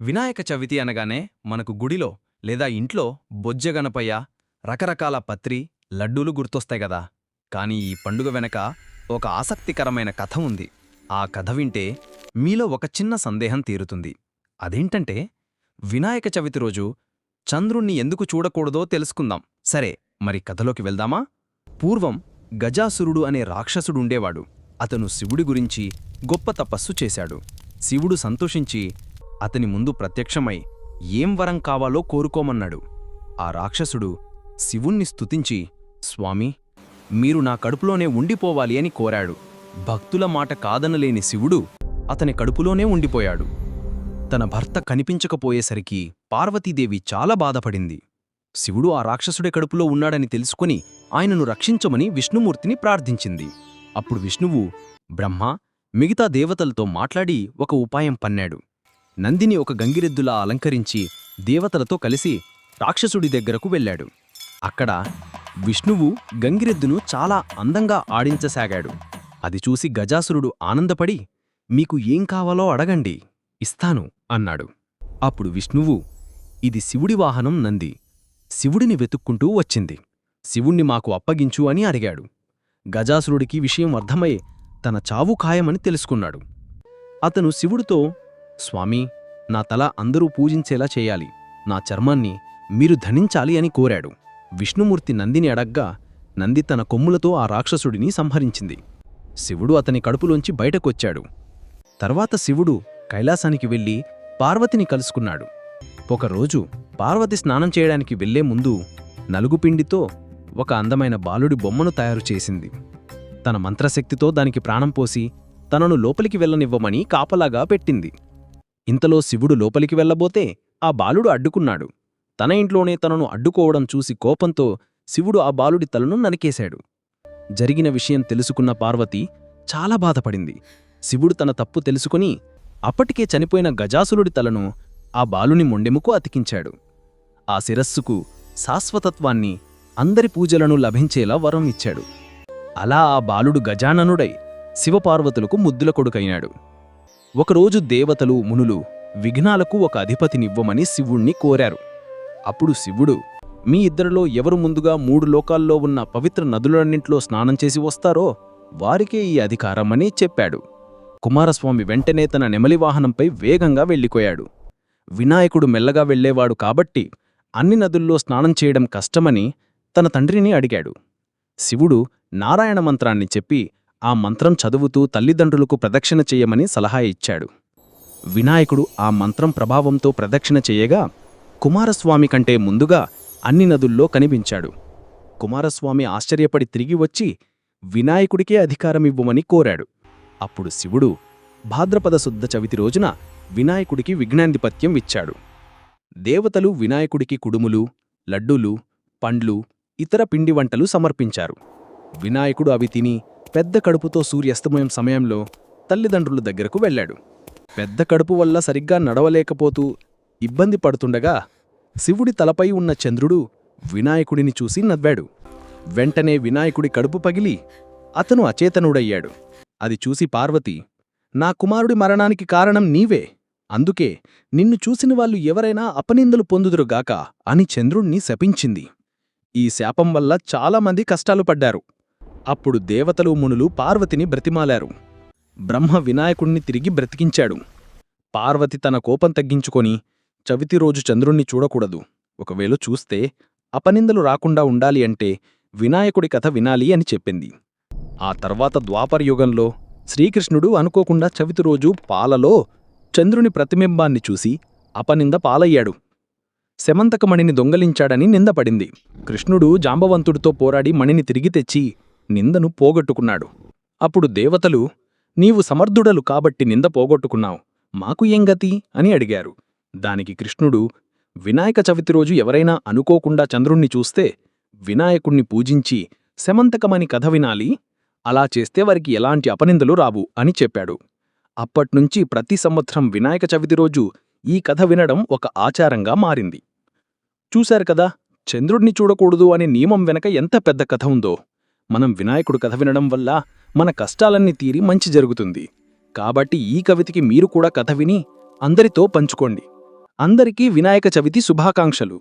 వినాయక చవితి అనగానే మనకు గుడిలో లేదా ఇంట్లో బొజ్జగనపయ్య రకరకాల పత్రి లడ్డూలు గుర్తొస్తాయి గదా. కానీ ఈ పండుగ వెనక ఒక ఆసక్తికరమైన కథ ఉంది. ఆ కథ వింటే మీలో ఒక చిన్న సందేహం తీరుతుంది. అదేంటంటే వినాయక చవితి రోజు చంద్రుణ్ణి ఎందుకు చూడకూడదో తెలుసుకుందాం. సరే మరి కథలోకి వెళ్దామా? పూర్వం గజాసురుడు అనే రాక్షసుడుండేవాడు అతను శివుడి గురించి గొప్ప తపస్సు చేశాడు. శివుడు సంతోషించి అతని ముందు ప్రత్యక్షమై ఏం వరం కావాలో కోరుకోమన్నాడు. ఆ రాక్షసుడు శివుణ్ణి స్తుతించి స్వామి మీరు నా కడుపులోనే ఉండిపోవాలి అని కోరాడు. భక్తుల మాట కాదనలేని శివుడు అతని కడుపులోనే ఉండిపోయాడు. తన భర్త కనిపించకపోయేసరికి పార్వతీదేవి చాలా బాధపడింది. శివుడు ఆ రాక్షసుడి కడుపులో ఉన్నాడని తెలుసుకుని ఆయనను రక్షించమని విష్ణుమూర్తిని ప్రార్థించింది. అప్పుడు విష్ణువు బ్రహ్మ మిగతా దేవతలతో మాట్లాడి ఒక ఉపాయం పన్నాడు. నందిని ఒక గంగిరెద్దులా అలంకరించి దేవతలతో కలిసి రాక్షసుడి దగ్గరకు వెళ్ళాడు. అక్కడ విష్ణువు గంగిరెద్దును చాలా అందంగా ఆడించసాగాడు. అది చూసి గజాసురుడు ఆనందపడి మీకు ఏం కావాలో అడగండి ఇస్తాను అన్నాడు. అప్పుడు విష్ణువు ఇది శివుడి వాహనం నంది. శివుడిని వెతుక్కుంటూ వచ్చింది. శివుణ్ణి మాకు అప్పగించు అని అడిగాడు. గజాసురుడికి విషయం అర్థమై తన చావు ఖాయమని తెలుసుకున్నాడు. అతను శివుడితో స్వామీ నా తల అందరూ పూజించేలా చేయాలి. నా చర్మాన్ని మీరు ధనించాలి అని కోరాడు. విష్ణుమూర్తి నందిని అడగ్గా నంది తన కొమ్ములతో ఆ రాక్షసుడిని సంహరించింది. శివుడు అతని కడుపులోంచి బయటకొచ్చాడు. తర్వాత శివుడు కైలాసానికి వెళ్ళి పార్వతిని కలుసుకున్నాడు. ఒకరోజు పార్వతి స్నానం చేయడానికి వెళ్ళే ముందు నలుగుపిండితో ఒక అందమైన బాలుడి బొమ్మను తయారు చేసింది. తన మంత్రశక్తితో దానికి ప్రాణం పోసి తనను లోపలికి వెళ్ళనివ్వమని కాపలాగా పెట్టింది. ఇంతలో శివుడు లోపలికి వెళ్ళబోతే ఆ బాలుడు అడ్డుకున్నాడు. తన ఇంట్లోనే తనను అడ్డుకోవడం చూసి కోపంతో శివుడు ఆ బాలుడి తలను నరికేశాడు. జరిగిన విషయం తెలుసుకున్న పార్వతి చాలా బాధపడింది. శివుడు తన తప్పు తెలుసుకుని అప్పటికే చనిపోయిన గజాసురుడి తలను ఆ బాలుని మొండెముకు అతికించాడు. ఆ శిరస్సుకు శాశ్వతత్వాన్ని అందరి పూజలను లభించేలా వరం ఇచ్చాడు. అలా ఆ బాలుడు గజాననుడై శివపార్వతులకు ముద్దుల కొడుకైనాడు. ఒకరోజు దేవతలు మునులు విఘ్నాలకు ఒక అధిపతినివ్వమని శివుణ్ణి కోరారు. అప్పుడు శివుడు మీ ఇద్దరిలో ఎవరు ముందుగా మూడు లోకాల్లో ఉన్న పవిత్ర నదులన్నింట్లో స్నానం చేసి వస్తారో వారికే ఈ అధికారమని చెప్పాడు. కుమారస్వామి వెంటనే తన నెమలి వాహనంపై వేగంగా వెళ్ళిపోయాడు. వినాయకుడు మెల్లగా వెళ్ళేవాడు కాబట్టి అన్ని నదుల్లో స్నానం చేయడం కష్టమని తన తండ్రిని అడిగాడు. శివుడు నారాయణ మంత్రాన్ని చెప్పి ఆ మంత్రం చదువుతూ తల్లిదండ్రులకు ప్రదక్షిణ చెయ్యమని సలహా ఇచ్చాడు. వినాయకుడు ఆ మంత్రం ప్రభావంతో ప్రదక్షిణ చెయ్యగా కుమారస్వామి కంటే ముందుగా అన్ని నదుల్లో కనిపించాడు. కుమారస్వామి ఆశ్చర్యపడి తిరిగి వచ్చి వినాయకుడికే అధికారమివ్వమని కోరాడు. అప్పుడు శివుడు భాద్రపద శుద్ధ చవితి రోజున వినాయకుడికి విఘ్నాధిపత్యం ఇచ్చాడు. దేవతలు వినాయకుడికి కుడుములు లడ్డూలు పండ్లు ఇతర పిండి వంటలు సమర్పించారు. వినాయకుడు అవి తిని పెద్ద కడుపుతో సూర్యాస్తమయం సమయంలో తల్లిదండ్రుల దగ్గరకు వెళ్ళాడు. పెద్ద కడుపు వల్ల సరిగ్గా నడవలేకపోతూ ఇబ్బంది పడుతుండగా శివుడి తలపై ఉన్న చంద్రుడు వినాయకుడిని చూసి నవ్వాడు. వెంటనే వినాయకుడి కడుపు పగిలి అతను అచేతనుడయ్యాడు. అది చూసి పార్వతి నా కుమారుడి మరణానికి కారణం నీవే. అందుకే నిన్ను చూసిన వాళ్ళు ఎవరైనా అపనిందలు పొందుదురుగాక అని చంద్రుణ్ణి శపించింది. ఈ శాపం వల్ల చాలామంది కష్టాలు పడ్డారు. అప్పుడు దేవతలు మునులు పార్వతిని బ్రతిమాలారు. బ్రహ్మ వినాయకుణ్ణి తిరిగి బ్రతికించాడు. పార్వతి తన కోపం తగ్గించుకొని చవితి రోజు చంద్రుణ్ణి చూడకూడదు. ఒకవేళ చూస్తే అపనిందలు రాకుండా ఉండాలి అంటే వినాయకుడి కథ వినాలి అని చెప్పింది. ఆ తర్వాత ద్వాపరయుగంలో శ్రీకృష్ణుడు అనుకోకుండా చవితి రోజు పాలలో చంద్రుని ప్రతిబింబాన్ని చూసి అపనింద పాలయ్యాడు. శమంతకమణిని దొంగలించాడని నిందపడింది. కృష్ణుడు జాంబవంతుడితో పోరాడి మణిని తిరిగి తెచ్చి నిందను పోగొట్టుకున్నాడు. అప్పుడు దేవతలు నీవు సమర్థుడలు కాబట్టి నింద పోగొట్టుకున్నావు. మాకు ఏం గతి? అని అడిగారు. దానికి కృష్ణుడు వినాయక చవితి రోజు ఎవరైనా అనుకోకుండా చంద్రుణ్ణి చూస్తే వినాయకుణ్ణి పూజించి శమంతకమని కథ వినాలి. అలా చేస్తే వారికి ఎలాంటి అపనిందలు రావు అని చెప్పాడు. అప్పట్నుంచి ప్రతి సంవత్సరం వినాయక చవితి రోజు ఈ కథ వినడం ఒక ఆచారంగా మారింది. చూశారు కదా చంద్రుడిని చూడకూడదు అనే నియమం వెనక ఎంత పెద్ద కథ ఉందో! మనం వినాయకుడు కథ వినడం వల్ల మన కష్టాలన్నీ తీరి మంచి జరుగుతుంది. కాబట్టి ఈ కవితకి మీరు కూడా కథ విని అందరితో పంచుకోండి. అందరికీ వినాయక చవితి శుభాకాంక్షలు.